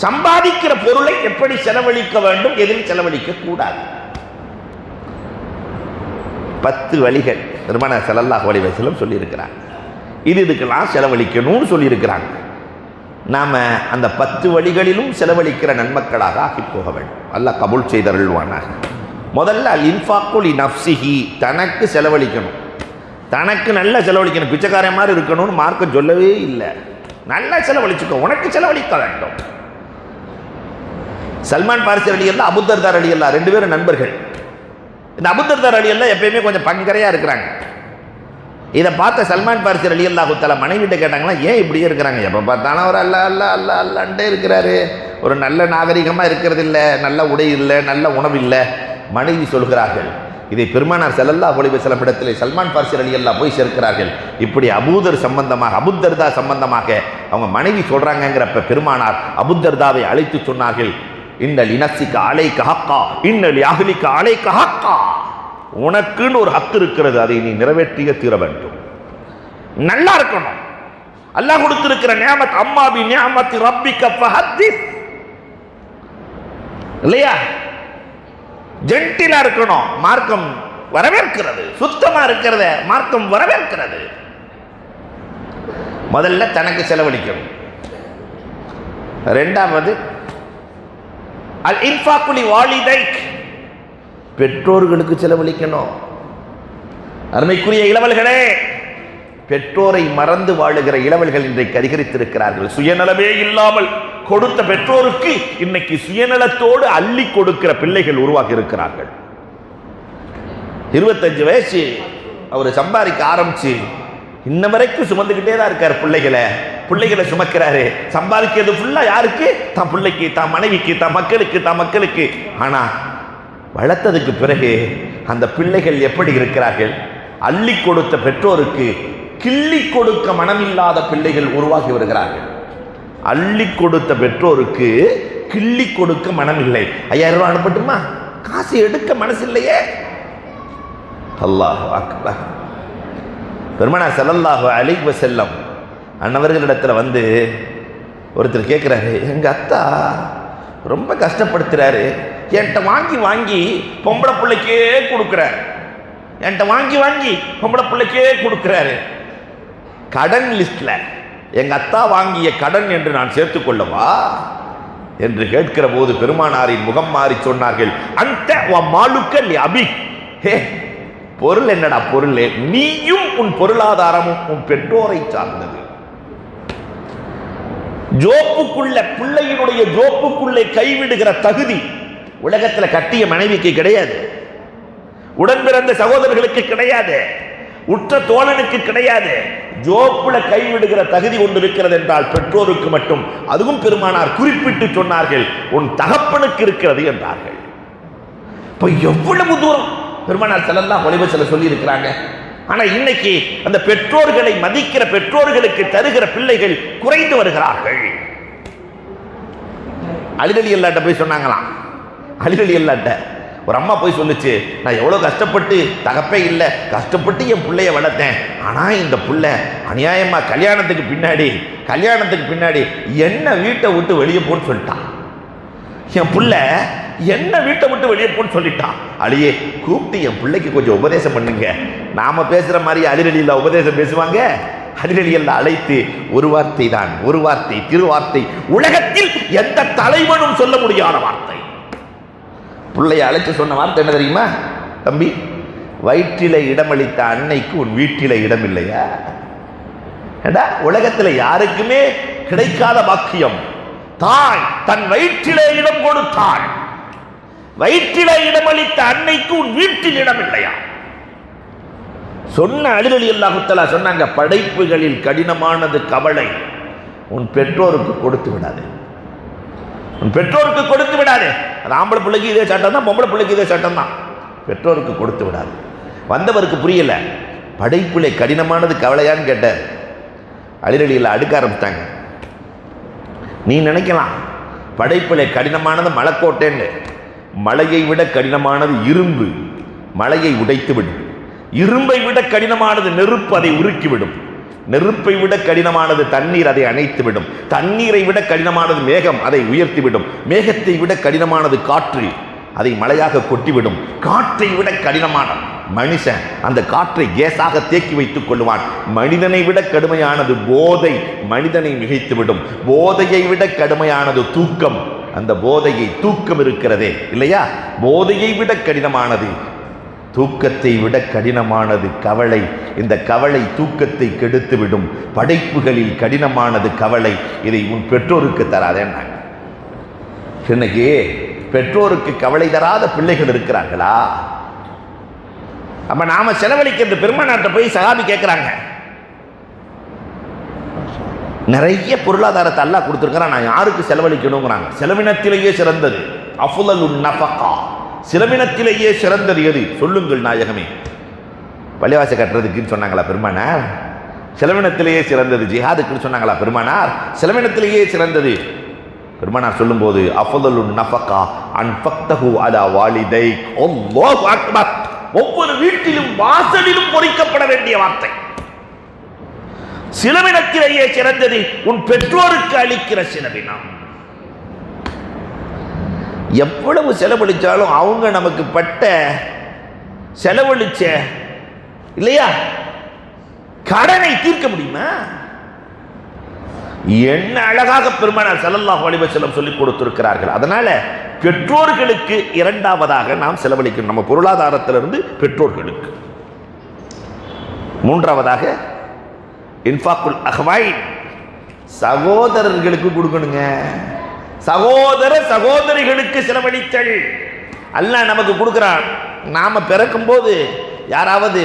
சம்பாதிக்கிற பொருளை எப்படி செலவழிக்க வேண்டும் எதில் செலவழிக்க கூடாது. பத்து வழிகள் திருமண செலல்லாஹ் வழிவசலம் சொல்லியிருக்கிறாங்க. இது இதுக்கெல்லாம் செலவழிக்கணும்னு சொல்லியிருக்கிறாங்க. நாம் அந்த பத்து வழிகளிலும் செலவழிக்கிற நன்மக்களாக ஆக்கி போக வேண்டும். அல்ல கபுல் செய்தருள்வானாக. முதல்ல அல் இன்ஃபாக்குல் நப்சிஹி தனக்கு செலவழிக்கணும். தனக்கு நல்ல செலவழிக்கணும். பிச்சைக்காரன் மாதிரி இருக்கணும்னு மார்க்கம் சொல்லவே இல்லை. நல்லா செலவழிச்சுக்கோ உனக்கு செலவழிக்க வேண்டும். சல்மான் பாரிசி அலி அல்லா அபுத்தர்தார் அலி அல்லா ரெண்டு பேரும் நண்பர்கள். இந்த அபுத்தர்தார் அலி அல்லா எப்பயுமே கொஞ்சம் பங்கரையாக இருக்கிறாங்க. இதை பார்த்த சல்மான் பாரிசி அலி அல்லா மனைவி மனைவிட்ட கேட்டாங்களா ஏன் இப்படியே இருக்கிறாங்க? எப்போ பார்த்தாலும் அவர் அல்ல அல்ல அல்ல அல்லாண்டே இருக்கிறாரு. ஒரு நல்ல நாகரிகமாக இருக்கிறது இல்லை நல்ல உடை இல்லை நல்ல உணவு இல்லை. மனைவி சொல்கிறார்கள் இதை பெருமானார் செல்லல்லா ஒளிவு இடத்திலே சல்மான் பார்சி அலி அல்லா போய் சேர்க்கிறார்கள். இப்படி அபூதர் சம்பந்தமாக அபுத்தர்தா சம்பந்தமாக அவங்க மனைவி சொல்கிறாங்கங்கிறப்ப பெருமானார் அபுத்தர்தாவை அழைத்து சொன்னார்கள். இன்னல் இனசிக்க அலைக்க ஹக்கா இன்னல் யாகலிக்க அலைக்க ஹக்கா. உனக்குன்னு ஒரு ஹக்கு இருக்கிறது அதை நீ நிறைவேற்றிய தீர வேண்டும். நல்லா இருக்கணும். அல்லாஹ் கொடுத்திருக்கிற நியாமத் அம்மாபி நியாமத்தி ரப்பிக்க ஃபஹத்திஸ். இல்லையா? ஜென்டிலா இருக்கணும். மார்க்கம் வரவேற்கிறது. சுத்தமா இருக்கிறத மார்க்கம் வரவேற்கிறது. முதல்ல தனக்கு செலவழிக்கணும். ரெண்டாவது அல் இன்ஃபாக்குலி வாலிதைக். பெற்றோர்களுக்கு செலவழிக்கணும். அருமைக்குரிய இளவல்களே பெற்றோரை மறந்து வாழுகிற இளவல்கள் இன்றைக்கு அதிகரித்திருக்கிறார்கள். சுயநலமே இல்லாமல் கொடுத்த பெற்றோருக்கு இன்னைக்கு சுயநலத்தோடு அள்ளி கொடுக்கிற பிள்ளைகள் உருவாகி இருக்கிறார்கள் இருபத்தஞ்சு வயசு அவர் சம்பாதிக்க ஆரம்பிச்சு இன்ன வரைக்கும் சுமந்துக்கிட்டே தான் இருக்கார் பிள்ளைகளை. பிள்ளைகளை சுமக்கிறாரு. சம்பாதிக்கிறது ஃபுல்லா யாருக்கு? தான் பிள்ளைக்கு தான் மனைவிக்கு தான் மக்களுக்கு தான் மக்களுக்கு. ஆனா வளர்த்ததுக்கு பிறகு அந்த பிள்ளைகள் எப்படி இருக்கிறார்கள்? அள்ளி கொடுத்த பெற்றோருக்கு கிள்ளி கொடுக்க மனமில்லாத பிள்ளைகள் உருவாகி வருகிறார்கள். அள்ளி கொடுத்த பெற்றோருக்கு கிள்ளி கொடுக்க மனமில்லை. ஐயாயிரம் ரூபாய் அனுப்பட்டுமா? காசு எடுக்க மனசு இல்லையே அல்லாஹ் அக்பர். பெருமனா செல்லல்லாஹு அலைவ செல்லம் அண்ணவர்களிடத்தில் வந்து ஒருத்தர் கேட்குறாரு எங்கள் அத்தா ரொம்ப கஷ்டப்படுத்துகிறாரு என்கிட்ட வாங்கி வாங்கி பொம்பளை பிள்ளைக்கே கொடுக்குறாரு. என்கிட்ட வாங்கி வாங்கி பொம்பளை பிள்ளைக்கே கொடுக்குறாரு. கடன் லிஸ்டில் எங்கள் அத்தா வாங்கிய கடன் என்று நான் சேர்த்துக்கொள்ளவா என்று கேட்கிற போது பெருமானாரின் முகம் மாறி சொன்னார்கள் அந்த மாலுக்கல் அபி. ஹே பொருள் என்னடா பொருள்? நீயும் உன் பொருளாதாரமும் உன் பெற்றோரை சார்ந்தது. ஜோப்புக்குள்ள பிள்ளையினுடைய ஜோப்புக்குள்ளே கைவிடுகிற தகுதி உலகத்தில் கட்டிய மனைவிக்கு கிடையாது. உடன் பிறந்த சகோதரர்களுக்கு கிடையாது. உற்ற தோழனுக்கு கிடையாது. ஜோப்புல கைவிடுகிற தகுதி ஒன்று இருக்கிறது என்றால் பெற்றோருக்கு மட்டும் அதுவும் பெருமானார் குறிப்பிட்டு சொன்னார்கள் உன் தகப்பனுக்கு இருக்கிறது என்றார்கள். இப்போ எவ்வளவு தூரம் பெருமானார் செல்லல்லாம் ஒளிவு செல்ல சொல்லி இருக்கிறாங்க ஆனா இன்னைக்கு அந்த பெற்றோர்களை மதிக்கிற பெற்றோர்களுக்கு தருகிற பிள்ளைகள் குறைந்து வருகிறார்கள். அலிரலி அல்லாட்ட போய் சொன்னாங்களாம். அலிரலி அல்லாட்ட ஒரு அம்மா போய் சொல்லுச்சு நான் எவ்வளோ கஷ்டப்பட்டு தகப்பே இல்லை கஷ்டப்பட்டு என் பிள்ளைய வளர்த்தேன். ஆனால் இந்த பிள்ளை அநியாயமா கல்யாணத்துக்கு பின்னாடி கல்யாணத்துக்கு பின்னாடி என்ன வீட்டை விட்டு வெளியே போன்னு சொல்லிட்டான் என் பிள்ளை என்ன வீட்டை விட்டு வெளியே போன்னு சொல்லிட்டான் அழியே கூப்பிட்டு என் பிள்ளைக்கு கொஞ்சம் உபதேசம் பண்ணுங்க. நாம பேசுற மாதிரி அதிரடியில் உபதேசம் பேசுவாங்க? அதிரடியில் அழைத்து ஒரு வார்த்தை தான் ஒரு வார்த்தை திருவார்த்தை உலகத்தில் எந்த தலைவனும் சொல்ல முடியாத வார்த்தை. பிள்ளைய அழைச்சு சொன்ன வார்த்தை என்ன தெரியுமா? தம்பி வயிற்றில இடமளித்த அன்னைக்கு உன் வீட்டில இடம் இல்லையா ஏடா உலகத்துல யாருக்குமே கிடைக்காத பாக்கியம். தாய் தன் வயிற்றிலே இடம் கொடுத்தாள். வயிற்றிலே இடமளித்த அன்னைக்கு உன் வீட்டில் இடம் இல்லையா சொன்ன அடிலடி அல்லாஹுத்தலா சொன்னாங்க படைப்புகளில் கடினமானது கவலை. உன் பெற்றோருக்கு கொடுத்து விடாது. உன் பெற்றோருக்கு கொடுத்து விடாது. அது ஆம்பளை பிள்ளைக்கு இதே சட்டம் தான் பொம்பளை பிள்ளைக்கு இதே சட்டம் தான். பெற்றோருக்கு கொடுத்து விடாது. வந்தவருக்கு புரியல. படைப்பிலே கடினமானது கவலையான்னு கேட்டார். அடிரடியில் அடுக்க ஆரம்பித்தாங்க நீ நினைக்கலாம் படைப்பிலை கடினமானது மலைக்கோட்டைன்னு. மலையை விட கடினமானது இரும்பு. மலையை உடைத்து விடும் இரும்பை விட கடினமானது நெருப்பு அதை உருக்கிவிடும். நெருப்பை விட கடினமானது தண்ணீர் அதை அணைத்து விடும் தண்ணீரை விட கடினமானது மேகம் அதை உயர்த்திவிடும். மேகத்தை விட கடினமானது காற்று அதை மழையாக கொட்டிவிடும். காற்றை விட கடினமான மனுஷன் அந்த காற்றை கேஸாக தேக்கி வைத்துக் கொள்வான் மனிதனை விட கடுமையானது போதை மனிதனை மிகைத்துவிடும். போதையை விட கடுமையானது தூக்கம். அந்த போதையை தூக்கம் இருக்கிறதே இல்லையா? போதையை விட கடினமானது தூக்கத்தை விட கடினமானது கவலை. இந்த கவலை தூக்கத்தை கெடுத்துவிடும். படைப்புகளில் கடினமானது கவலை. இதை உன் பெற்றோருக்கு தராதேன்னாங்க. இன்னைக்கு பெற்றோருக்கு கவலை தராத பிள்ளைகள் இருக்கிறார்களா? அப்ப நாம செலவழிக்கிறது பெருமநாட்டை போய் சகாபி கேட்குறாங்க நிறைய பொருளாதாரத்தை அல்லா கொடுத்துருக்கிறான். நான் யாருக்கு செலவழிக்கணுங்கிறாங்க. செலவினத்திலேயே சிறந்தது. அஃபுலல் நஃபகா. சிலமினத்திலேயே சிறந்தது எது? சொல்லுங்கள் நாயகமே. பள்ளிவாசல் கட்டுறதுக்குன்னு சொன்னாங்களா பெருமானார்? செலவினத்திலேயே சிறந்தது ஜிஹாதுக்குன்னு சொன்னாங்களா பெருமானார்? செலவினத்திலேயே சிறந்தது. பெருமானார் சொல்லும்போது அஃபதலு நஃபகா அன்ஃபக்தஹு அலா வாலிதை அல்லாஹு அக்பர். ஒவ்வொரு வீட்டிலும் வாசலிலும் பொறிக்கப்பட வேண்டிய வார்த்தை. சிலவினத்திலேயே சிறந்தது உன் பெற்றோருக்கு அளிக்கிற சிலவினம். எவ்வளவு செலவழித்தாலும் அவங்க நமக்கு பட்ட செலவழிச்ச இல்லையா? கடனை தீர்க்க முடியுமா? என்ன அழகாக பெருமானார் ஸல்லல்லாஹு அலைஹி வஸல்லம் சொல்லிக் கொடுத்திருக்கிறார்கள். அதனால பெற்றோர்களுக்கு இரண்டாவதாக நாம் செலவழிக்கணும். நம்ம பொருளாதாரத்திலிருந்து பெற்றோர்களுக்கு. மூன்றாவதாக இன்ஃபாக்குல் அஹ்வாய் சகோதரர்களுக்கு கொடுக்கணுங்க. சகோதர சகோதரிகளுக்கு செலவழித்தல். அல்ல நமக்கு கொடுக்குறான். நாம் பிறக்கும் போது யாராவது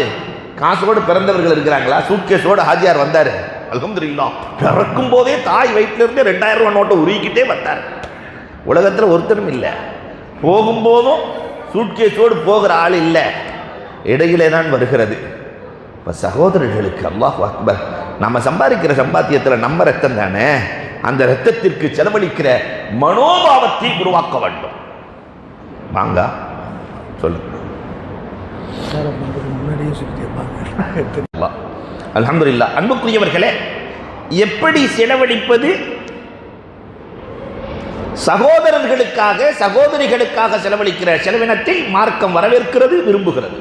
காசோடு பிறந்தவர்கள் இருக்கிறாங்களா? சூட்கேஸோடு ஹாஜியார் வந்தார். அலமதுல்லா பிறக்கும் போதே தாய் வயிற்றுலேருந்து ரெண்டாயிரம் ரூபா நோட்டை உருகிக்கிட்டே வந்தார். உலகத்தில் ஒருத்தரும் இல்லை. போகும்போதும் சூட்கேஸோடு போகிற ஆள் இல்லை. இடையிலே தான் வருகிறது. இப்போ சகோதரர்களுக்கு அல்லாஹ் அக்பர் நம்ம சம்பாதிக்கிற சம்பாத்தியத்தில் நம்ம ரத்தம் தானே? அந்த ரத்தத்திற்கு செலவழிக்கிற மனோபாவத்தை உருவாக்க வேண்டும். வாங்க சொல்லுங்க அல்ஹம்துலில்லாஹ் அன்புக்குரியவர்களே எப்படி செலவழிப்பது? சகோதரர்களுக்காக சகோதரிகளுக்காக செலவழிக்கிற செலவினத்தை மார்க்கம் வரவேற்கிறது விரும்புகிறது.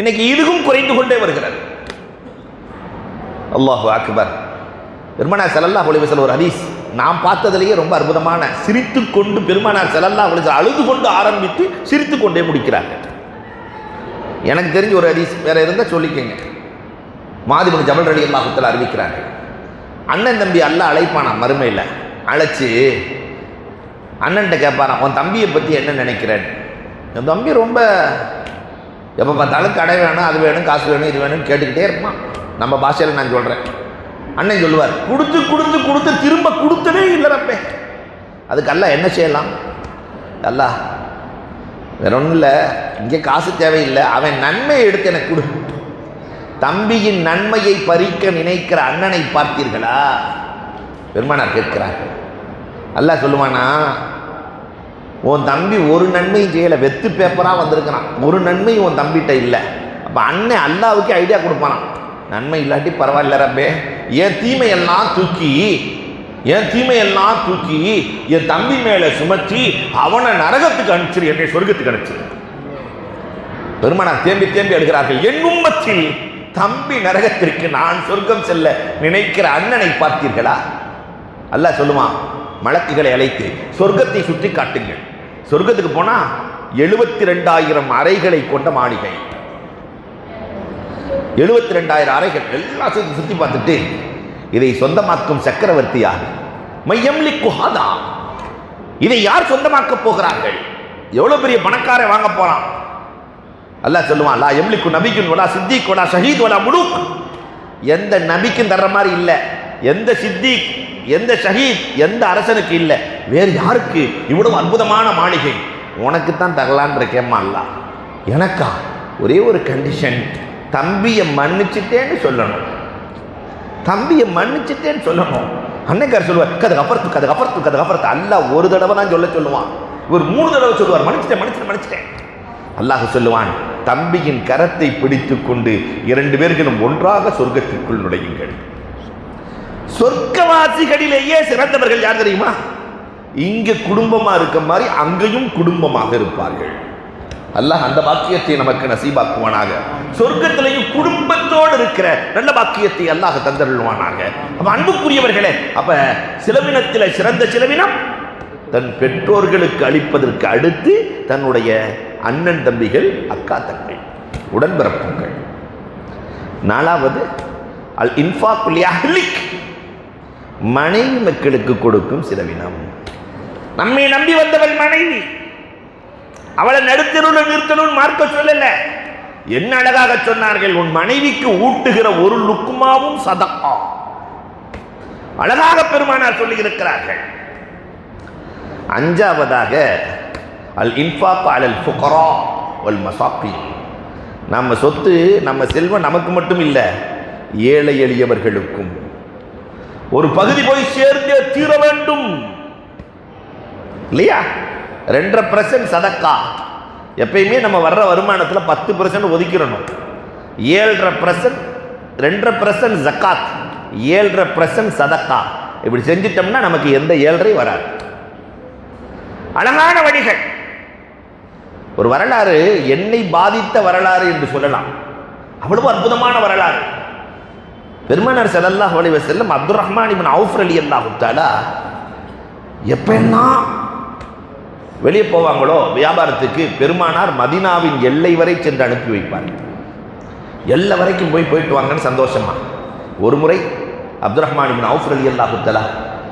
இன்னைக்கு இதுவும் குறைந்து கொண்டே வருகிறது. அல்லாஹு அக்பர். பெருமானார் செலல்லா அலைஹி ஒரு ஹதீஸ். நாம் பார்த்ததிலேயே ரொம்ப அற்புதமான சிரித்து கொண்டு பெருமானார் செலல்லா அலைஹி அழுது கொண்டு ஆரம்பித்து சிரித்து கொண்டே முடிக்கிறாங்க எனக்கு தெரிஞ்ச ஒரு ஹதீஸ் வேற இருந்தால் சொல்லிக்கங்க. மாதிபன் ஜபல் ரலி அல்லாஹுத்தில் அறிவிக்கிறாங்க அண்ணன் தம்பி அல்ல அழைப்பானாம் மறுமையில் அழைச்சி அண்ணன்ட்ட கேட்பாராம் உன் தம்பியை பற்றி என்ன நினைக்கிறேன்? என் தம்பி ரொம்ப எப்போ பார்த்தாலும் கடை வேணும் அது வேணும் காசு வேணும் இது வேணும்னு கேட்டுக்கிட்டே இருப்பான். நம்ம பாஷையில் நான் சொல்கிறேன் அண்ணன் சொல்லுவார் கொடுத்து கொடுத்து கொடுத்து திரும்ப கொடுத்ததே இல்லை ரப்பே. அதுக்கு அல்ல என்ன செய்யலாம்? அல்லா வேற ஒன்றும் இல்லை இங்கே காசு தேவையில்லை அவன் நன்மையை எடுத்து எனக்கு கொடு. தம்பியின் நன்மையை பறிக்க நினைக்கிற அண்ணனை பார்த்தீர்களா? பெருமானார் கேட்கிறார்கள். அல்லா சொல்லுவானா உன் தம்பி ஒரு நன்மையும் செய்யலை வெத்து பேப்பராக வந்திருக்கிறான். ஒரு நன்மையும் உன் தம்பிகிட்ட இல்லை. அப்போ அண்ணன் அல்லாவுக்கு ஐடியா கொடுப்பானான் நன்மை இல்லாட்டி பரவாயில்ல ரப்பே. என் தீமையெல்லாம் தூக்கி என் தீமையெல்லாம் தூக்கி என் தம்பி மேலே சுமத்தி அவனை நரகத்துக்கு அனுப்பிச்சிரு என்னை சொர்க்கத்துக்கு அனுப்பிச்சிரு. பெருமானார் தேம்பி தேம்பி எடுக்கிறார்கள் என் உம்மத்தில் தம்பி நரகத்திற்கு நான் சொர்க்கம் செல்ல நினைக்கிற அண்ணனை பார்த்தீர்களா? அல்ல சொல்லுவான் மலக்குகளை அழைத்து சொர்க்கத்தை சுற்றி காட்டுங்கள். சொர்க்கத்துக்கு போனா எழுபத்தி ரெண்டாயிரம் அறைகளை கொண்ட மாளிகை. எழுபத்தி ரெண்டாயிரம் அறைகள் எல்லாம் சுத்தி சுற்றி பார்த்துட்டு இதை சொந்தமாக்கும் சக்கரவர்த்தி யார் மையம்லி குஹாதா இதை யார் சொந்தமாக்க போகிறார்கள்? எவ்வளோ பெரிய பணக்காரை வாங்க போகிறான் அல்லாஹ் சொல்லுவான் லா எம்லிக்கு நபிக்கும் வலா சித்திக் வலா ஷஹீத் வலா முழுக் எந்த நபிக்கும் தர்ற மாதிரி இல்லை எந்த சித்திக் எந்த ஷஹீத் எந்த அரசனுக்கு இல்லை வேறு யாருக்கு? இவ்வளவு அற்புதமான மாளிகை. உனக்கு தான் தரலான்ற கேம்மா அல்லா எனக்கா? ஒரே ஒரு கண்டிஷன் தம்பியை மன்னிச்சிட்டேன்னு சொல்லணும். தம்பியை மன்னிச்சிட்டேன்னு சொல்லணும். அன்னைக்கார் சொல்லுவார் கதை கப்பறத்து கதை கப்பறத்து கதை கப்பறத்து அல்லா ஒரு தடவை தான் சொல்ல சொல்லுவான். இவர் மூணு தடவை சொல்லுவார் மன்னிச்சிட்டேன் மன்னிச்சிட்டேன் மன்னிச்சிட்டேன். அல்லாஹ் சொல்லுவான் தம்பியின் கரத்தை பிடித்து கொண்டு இரண்டு பேர்களும் ஒன்றாக சொர்க்கத்திற்குள் நுழையுங்கள். சொர்க்கவாசிகளிலேயே சிறந்தவர்கள் யார் தெரியுமா? இங்க குடும்பமா இருக்க மாதிரி அங்கேயும் குடும்பமாக இருப்பார்கள். அல்லாஹ் அந்த பாக்கியத்தை நமக்கு நசீபாக்குவானாக. சொர்க்கத்திலையும் குடும்பத்தோடு இருக்கிற நல்ல பாக்கியத்தை அல்லாஹ் தந்தருள்வானாக. அப்ப அன்புக்குரியவர்களே அப்ப சிலவினத்தில் சிறந்த சிலவினம் தன் பெற்றோர்களுக்கு அளிப்பதற்கு அடுத்து தன்னுடைய அண்ணன் தம்பிகள் அக்கா தங்கை உடன்பிறப்புகள். நாலாவது அல் இன்ஃபாக் மனைவி மக்களுக்கு கொடுக்கும் சிலவினம். நம்மை நம்பி வந்தவள் மனைவி. அவளை நடுத்தருள் நிறுத்தணும் மார்க்க சொல்லல. என்ன அழகாக சொன்னார்கள் உன் மனைவிக்கு ஊட்டுகிற ஒரு லுக்குமாவும் சதக்கா. அழகாக பெருமானார் சொல்லி இருக்கிறார்கள் அஞ்சாவதாக அல் இன்ஃபாக் அலல் ஃபுகரா வல் மசாக்கி நம்ம சொத்து நம்ம செல்வம் நமக்கு மட்டும் இல்லை ஏழை எளியவர்களுக்கும். ஒரு பகுதி போய் சேர்ந்தே தீர வேண்டும். இல்லையா? ரெண்டரை பர்சன்ட் சதக்கா. எப்பயுமே நம்ம வர்ற வருமானத்தில் பத்து பர்சன்ட் ஒதுக்கிடணும் ஏழரை பர்சன்ட் ரெண்டரை பர்சன்ட் ஜக்காத் ஏழரை பர்சன்ட் சதக்கா. இப்படி செஞ்சிட்டோம்னா நமக்கு எந்த ஏழரை வராது. அழகான வழிகள். ஒரு வரலாறு என்னை பாதித்த வரலாறு என்று சொல்லலாம். அவ்வளவு அற்புதமான வரலாறு. பெருமனர் செல்லல்லாஹ் வலிவ செல்லும் அப்துல் ரஹ்மான் இப்னு அவுஃப் ரலியல்லாஹு தஆலா எப்பெல்லாம் வெளியே போவாங்களோ? வியாபாரத்துக்கு பெருமானார் மதீனாவின் எல்லை வரை சென்று அனுப்பி வைப்பார். எல்லை வரைக்கும் போய் போயிட்டு வாங்கன்னு சந்தோஷமா. ஒரு முறை அப்துல் ரஹ்மான் இப்னு அவுஃப் ரலியல்லாஹு தஆலா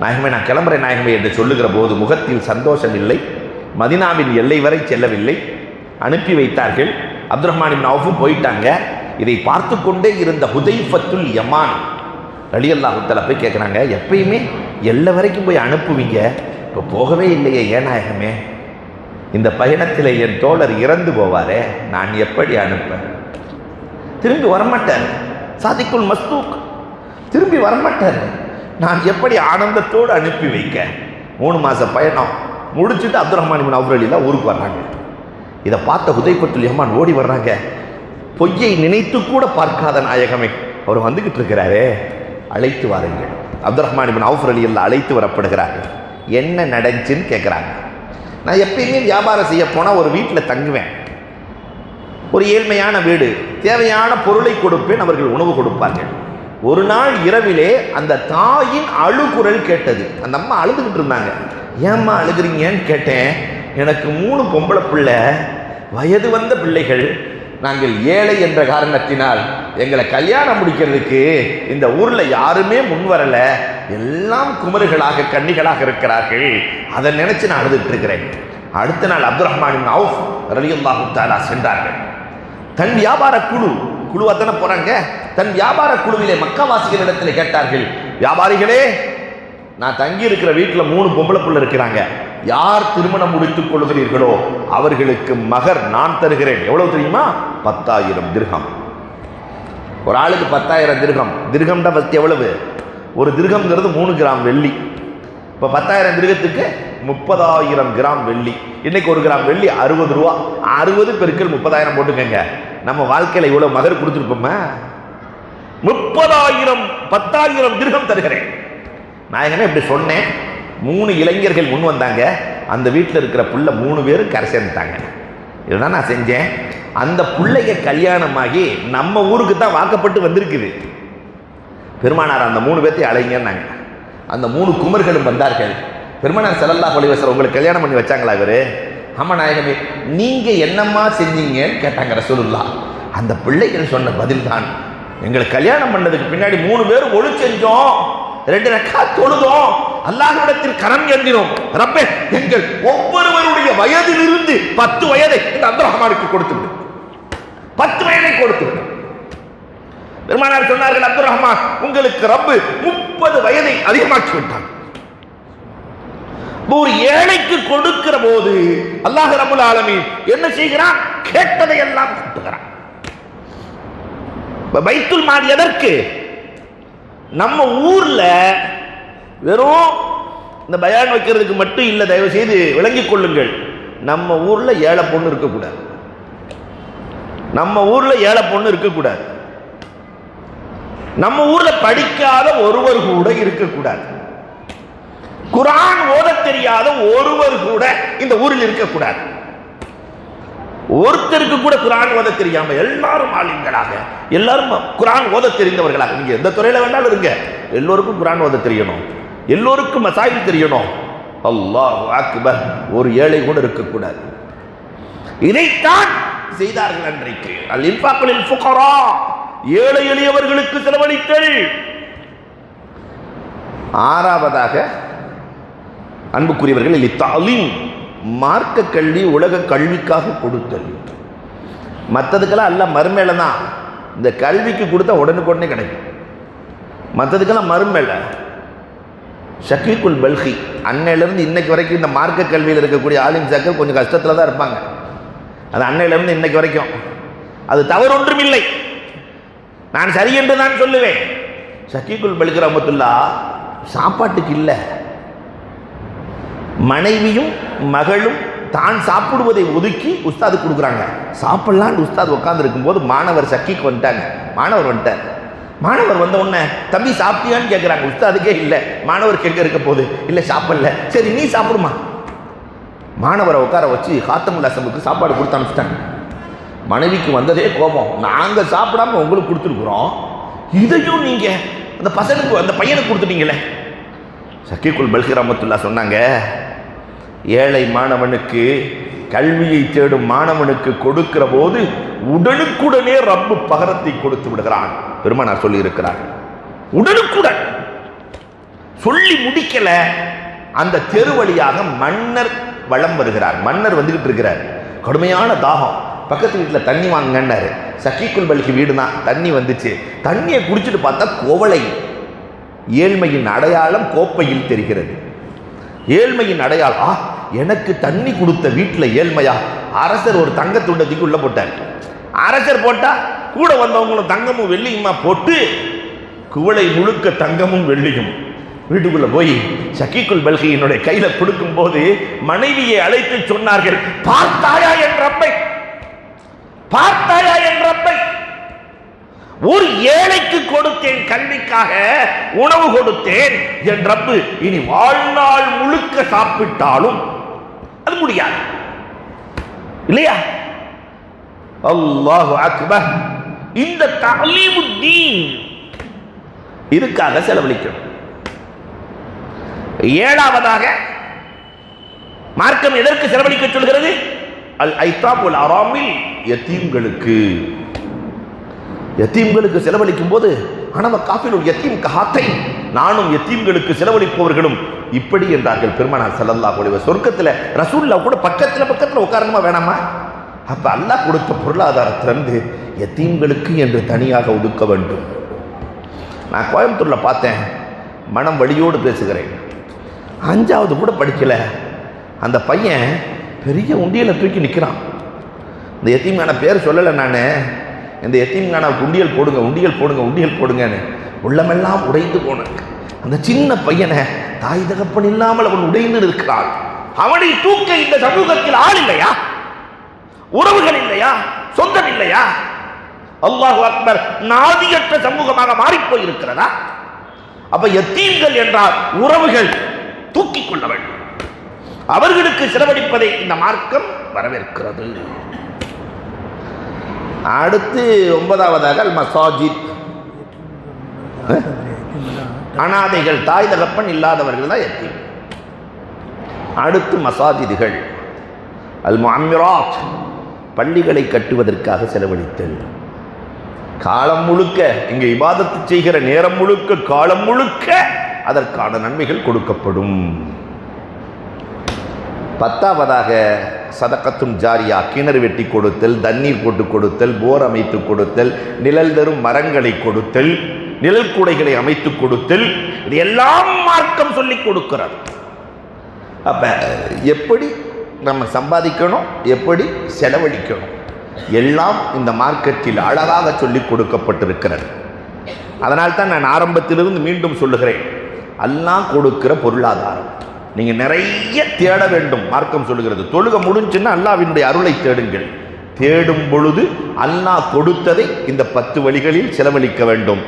நாயகமே நான் கிளம்புறேன் நாயகமே என்று சொல்லுகிற போது முகத்தில் சந்தோஷம் இல்லை மதினாவின் எல்லை வரை செல்லவில்லை. அனுப்பி வைத்தார்கள். அப்துல் ரஹ்மான் அவுஃபும் போயிட்டாங்க. இதை பார்த்து கொண்டே இருந்த ஹுதைஃபத்துல் யமான் ரலியல்லாஹு அல்லாஹுத்தலா போய் கேட்குறாங்க எப்பயுமே எல்லை வரைக்கும் போய் அனுப்புவீங்க இப்போ போகவே இல்லையே ஏன் நாயகமே? இந்த பயணத்தில் என் தோழர் இறந்து போவாரே நான் எப்படி அனுப்ப? திரும்பி வரமாட்டார். சாதிக்குள் மஸ்தூக். திரும்பி வரமாட்டார். நான் எப்படி ஆனந்தத்தோடு அனுப்பி வைக்க? மூணு மாத பயணம் முடிச்சுட்டு அப்துல் ரஹ்மான் இபின் ஊருக்கு வர்றாங்க. இதை பார்த்த உதய்பத்துல் யமான் ஓடி வர்றாங்க. பொய்யை நினைத்து கூட பார்க்காத நாயகமே அவர் வந்துக்கிட்டு இருக்கிறாரே அழைத்து வாருங்கள். அப்துல் ரஹ்மான் இபின் அவுஃபர் அலி எல்லாம் அழைத்து வரப்படுகிறார்கள். என்ன நடந்துச்சுன்னு கேட்குறாங்க நான் எப்பயுமே வியாபாரம் செய்ய போனால் ஒரு வீட்டில் தங்குவேன். ஒரு ஏழ்மையான வீடு தேவையான பொருளை கொடுப்பேன் அவர்கள் உணவு கொடுப்பார்கள். ஒரு நாள் இரவிலே அந்த தாயின் அழுகுரல் கேட்டது. அந்த அம்மா அழுதுகிட்டு இருந்தாங்க. ஏம்மா அழுகுறீங்கன்னு கேட்டேன். எனக்கு மூணு பொம்பளை பிள்ளை வயது வந்த பிள்ளைகள் நாங்கள் ஏழை என்ற காரணத்தினால் எங்களை கல்யாணம் முடிக்கிறதுக்கு இந்த ஊரில் யாருமே முன் வரலை. எல்லாம் குமருகளாக கன்னிகளாக இருக்கிறார்கள். அதை நினைச்சு நான் அழுதுட்டு இருக்கிறேன். அடுத்த நாள் அப்துல் ரஹ்மான் அவுஃப் ரலியுல்லாஹு தாலா சென்றார்கள். தன் வியாபார குழு குழுவா தானே போறாங்க? தன் வியாபார குழுவிலே மக்காவாசிகளிடத்தில் கேட்டார்கள் வியாபாரிகளே நான் தங்கி இருக்கிற வீட்டில் மூணு பொம்பளை பிள்ளை இருக்கிறாங்க. யார் திருமணம் முடித்துக் கொள்கிறீர்களோ அவர்களுக்கு மகர் நான் தருகிறேன். எவ்வளவு தெரியுமா? பத்தாயிரம் திருகம். ஒரு ஆளுக்கு பத்தாயிரம் திருகம். திருகம்டா ஃபஸ்ட் எவ்வளவு? ஒரு திருகம்ங்கிறது மூணு கிராம் வெள்ளி. இப்போ பத்தாயிரம் திருகத்துக்கு முப்பதாயிரம் கிராம் வெள்ளி. இன்னைக்கு ஒரு கிராம் வெள்ளி அறுபது ரூபா. அறுபது பெருக்கள் முப்பதாயிரம் போட்டுக்கங்க. நம்ம வாழ்க்கையில் இவ்வளோ மகர் கொடுத்துருப்போமா? முப்பதாயிரம் பத்தாயிரம் திருகம் தருகிறேன். நான் நாயகமே இப்படி சொன்னேன். மூணு இளைஞர்கள் முன் வந்தாங்க. அந்த வீட்டில் இருக்கிற புள்ள மூணு பேரும் கரை சேர்ந்துட்டாங்க. இதுதான் நான் செஞ்சேன். அந்த பிள்ளைய கல்யாணமாகி நம்ம ஊருக்கு தான் வாக்கப்பட்டு வந்திருக்குது. பெருமானார் அந்த மூணு பேர்த்தையும் அழைங்கன்னாங்க. அந்த மூணு குமர்களும் வந்தார்கள். பெருமானார் செல்லல்லா பொலிவசர் உங்களுக்கு கல்யாணம் பண்ணி வச்சாங்களா இவர்? ஆமாம் நாயகமே நீங்க என்னம்மா செஞ்சீங்கன்னு கேட்டாங்க ரசூலுல்லா அந்த பிள்ளைகள் சொன்ன பதில் தான் எங்களுக்கு கல்யாணம் பண்ணதுக்கு பின்னாடி மூணு பேர் ஒழு செஞ்சோம். ரெண்டு ரக்கா தொழுதோம். அல்லாஹிடத்தில் கரம் ஏந்தினோம். ரப்பே எங்கள் ஒவ்வொருவருடைய வயதிலிருந்து பத்து வயதை இந்த அப்துல் கொடுத்து விடு பத்து வயதை கொடுத்து விடு பெருமானார் சொன்னார்கள் அப்துல் ரஹ்மான் உங்களுக்கு ரப்பு முப்பது வயதை அதிகமாக்கி விட்டான். ஒரு ஏழைக்கு கொடுக்கிற போது அல்லாஹ் ரபுல் ஆலமி என்ன செய்கிறான்? கேட்டதை எல்லாம் கூட்டுகிறான் வைத்துல் மால் எதற்கு? நம்ம ஊர்ல வெறும் இந்த பயான் வைக்கிறதுக்கு மட்டும் இல்லை தயவு செய்து விளங்கிக் கொள்ளுங்கள். நம்ம ஊர்ல ஏழை பொண்ணு இருக்கக்கூடாது. நம்ம ஊர்ல ஏழை பொண்ணு இருக்கக்கூடாது. நம்ம ஊர்ல படிக்காத ஒருவர் கூட இருக்கக்கூடாது. குரான் ஓதத் தெரியாத ஒருவர் கூட இந்த ஊரில் இருக்கக்கூடாது. ஒருத்தருக்கு கூட குரான் ஓத தெரியாம எல்லாரும் ஆளுங்களாக எல்லாரும் குரான் ஓத தெரிந்தவர்களாக. நீங்க எந்த துறையில வேணாலும் இருங்க. எல்லோருக்கும் குரான் ஓத தெரியணும். எல்லோருக்கும் மசாயில் தெரியணும். அல்லாஹ் அக்பர் ஒரு ஏழை கூட இருக்கக்கூடாது. இதைத்தான் செய்தார்கள் அன்றைக்கு. அல் இன்பாக்களில் ஃபுகரா ஏழை எளியவர்களுக்கு செலவழித்தல். ஆறாவதாக அன்புக்குரியவர்கள் இத்தாலிம் மார்க்க கல்வி உலக கல்விக்காக கொடுத்தல். மற்றதுக்கெல்லாம் எல்லாம் மறுமேல தான். இந்த கல்விக்கு கொடுத்தா உடனுக்குடனே கிடைக்கும். மற்றதுக்கெல்லாம் மறுமேல. ஷக்கீக்குல் பல்கி அன்னையிலேருந்து இன்னைக்கு வரைக்கும் இந்த மார்க்க கல்வியில் இருக்கக்கூடிய ஆலிம் சாக்கள் கொஞ்சம் கஷ்டத்தில் தான் இருப்பாங்க. அது அன்னையிலேருந்து இன்னைக்கு வரைக்கும். அது தவறு ஒன்றும் இல்லை நான் சரி என்று தான் சொல்லுவேன். ஷக்கீக்குல் பழுக்கிற ரஹமத்துல்லா சாப்பாட்டுக்கு இல்லை. மனைவியும் மகளும் தான் சாப்பிடுவதை ஒதுக்கி உஸ்தாது கொடுக்குறாங்க. சாப்பிட்லான்னு உஸ்தாது உட்காந்துருக்கும் போது மாணவர் சக்கிக்கு வந்துட்டாங்க. மாணவர் வந்துட்டார். மாணவர் வந்த உடனே தம்பி சாப்பிட்டியான்னு கேட்குறாங்க உஸ்தாதுக்கே இல்லை. மாணவர் கேட்க இருக்க போது இல்லை சாப்பிடல. சரி நீ சாப்பிடுமா? மாணவரை உட்கார வச்சு காத்தமுல் அசம்புக்கு சாப்பாடு கொடுத்து அனுப்பிச்சிட்டாங்க. மனைவிக்கு வந்ததே கோபம். நாங்கள் சாப்பிடாம உங்களுக்கு கொடுத்துருக்குறோம். இதையும் நீங்கள் அந்த பசனுக்கு அந்த பையனுக்கு கொடுத்துட்டீங்களே. சக்கிக்குல் பல்கிராமத்துல்லா சொன்னாங்க ஏழை மாணவனுக்கு கல்வியை தேடும் மாணவனுக்கு கொடுக்கிற போது உடனுக்குடனே ரப்பு பகரத்தை கொடுத்து விடுகிறான். பெருமானார் சொல்லி இருக்கிறார் உடனுக்குடன். சொல்லி முடிக்கல. அந்த தெரு வழியாக மன்னர் வளம் வருகிறார். மன்னர் வந்துகிட்டு இருக்கிறார். கடுமையான தாகம். பக்கத்து வீட்டில் தண்ணி வாங்கன்னாரு சக்கிக்குள் பல்கி வீடு தான் தண்ணி வந்துச்சு. தண்ணியை குடிச்சிட்டு பார்த்தா கோவளை ஏழ்மையின் அடையாளம் கோப்பையில் தெரிகிறது. ஏழ்மையின் அடையாளம் ஆ எனக்கு தண்ணி கொடுத்த வீட்டில் ஏழ்மையா? அரசர் ஒரு தங்கத்துண்டத்துக்கு உள்ளே போட்டார். அரசர் போட்டால் கூட வந்தவங்களும் தங்கமும் வெள்ளியுமா போட்டு குவளை முழுக்க தங்கமும் வெள்ளியும். வீட்டுக்குள்ளே போய் சக்கிக்குள் பல்கி என்னுடைய கொடுக்கும்போது போது மனைவியை அழைத்து சொன்னார்கள் பார்த்தாயா என் ரப்பை? பார்த்தாயா என் ரப்பை ஒரு ஏழைக்கு கொடுத்தேன் கல்விக்காக உணவு கொடுத்தேன் என் ரப்பு இனி வாழ்நாள் முழுக்க சாப்பிட்டாலும் அது முடியாது. இல்லையா? அல்லாஹு அக்பர் இந்த தலீமுத்தீன் இதுக்காக செலவழிக்கணும். ஏழாவதாக மார்க்கம் எதற்கு செலவழிக்க சொல்கிறது? அல் ஐத்தாபுல் அராமில் யத்தீம்களுக்கு. யத்தீம்களுக்கு செலவழிக்கும் போது அனவ காஃபிலுள் யத்தீம் கஹாத்தை நானும் யத்தீம்களுக்கு செலவழிப்பவர்களும் இப்படி என்றார்கள் பெருமானார் சல்லல்லா அலைஹி சொர்க்கத்தில் ரசூல்லா கூட பக்கத்தில் பக்கத்தில் உட்காரணுமா வேணாமா? அப்போ அல்லாஹ் கொடுத்த பொருளாதாரத்திலிருந்து யத்தீம்களுக்கு என்று தனியாக ஒதுக்க வேண்டும். நான் கோயம்புத்தூரில் பார்த்தேன் மனம் வழியோடு பேசுகிறேன். அஞ்சாவது கூட படிக்கல. அந்த பையன் பெரிய உண்டியலை தூக்கி நிற்கிறான் இந்த எத்தீம்கான பேர் சொல்லலை நான். இந்த எத்தீம்கான உண்டியல் போடுங்க உண்டியல் போடுங்க உண்டியல் போடுங்கன்னு உள்ளமெல்லாம் உடைந்து போனேன் அந்த சின்ன பையனை தாய் தகப்பன் இல்லாமல் அவன் உடைந்து இருக்கிறான் அவனை தூக்க இந்த சமூகத்தில் ஆள் இல்லையா? உறவுகள் இல்லையா? சொந்தம் இல்லையா? அல்லாஹு அக்பர் நாதியற்ற சமூகமாக மாறிப்போய் இருக்கிறதா அப்ப எத்தீம்கள் என்றால் உறவுகள் தூக்கிக் கொள்ள வேண்டும். அவர்களுக்கு செலவழிப்பதை இந்த மார்க்கம் வரவேற்கிறது. அடுத்து ஒன்பதாவதாக மசாஜித் அனாதைகள் தாய் தகப்பன் இல்லாதவர்கள் தான் எத்தி அடுத்து மசாஜிதுகள். அல் முஅம்மிராத் பள்ளிகளை கட்டுவதற்காக செலவழித்தல். காலம் முழுக்க இங்கே இபாதத்து செய்கிற நேரம் முழுக்க காலம் முழுக்க அதற்கான நன்மைகள் கொடுக்கப்படும். பத்தாவதாக சதக்கத்தும் ஜாரியா. கிணறு வெட்டி கொடுத்தல் தண்ணீர் போட்டு கொடுத்தல் போர் அமைத்து கொடுத்தல் நிழல் தரும் மரங்களை கொடுத்தல் நிழல் கூடைகளை அமைத்து கொடுத்தல் இது எல்லாம் மார்க்கம் சொல்லி கொடுக்கிறார் அப்ப எப்படி நம்ம சம்பாதிக்கணும்? எப்படி செலவழிக்கணும்? எல்லாம் இந்த மார்க்கெட்டில் அழகாக சொல்லிக் கொடுக்கப்பட்டிருக்கிறது. அதனால் தான் நான் ஆரம்பத்திலிருந்து மீண்டும் சொல்லுகிறேன். அல்லாஹ் கொடுக்கிற பொருளாதாரம். நீங்கள் நிறைய தேட வேண்டும் மார்க்கம் சொல்லுகிறது. தொழுக முடிஞ்சுன்னா அல்லாவினுடைய அருளை தேடுங்கள். தேடும் பொழுது அல்லாஹ் கொடுத்ததை இந்த பத்து வழிகளில் செலவழிக்க வேண்டும்.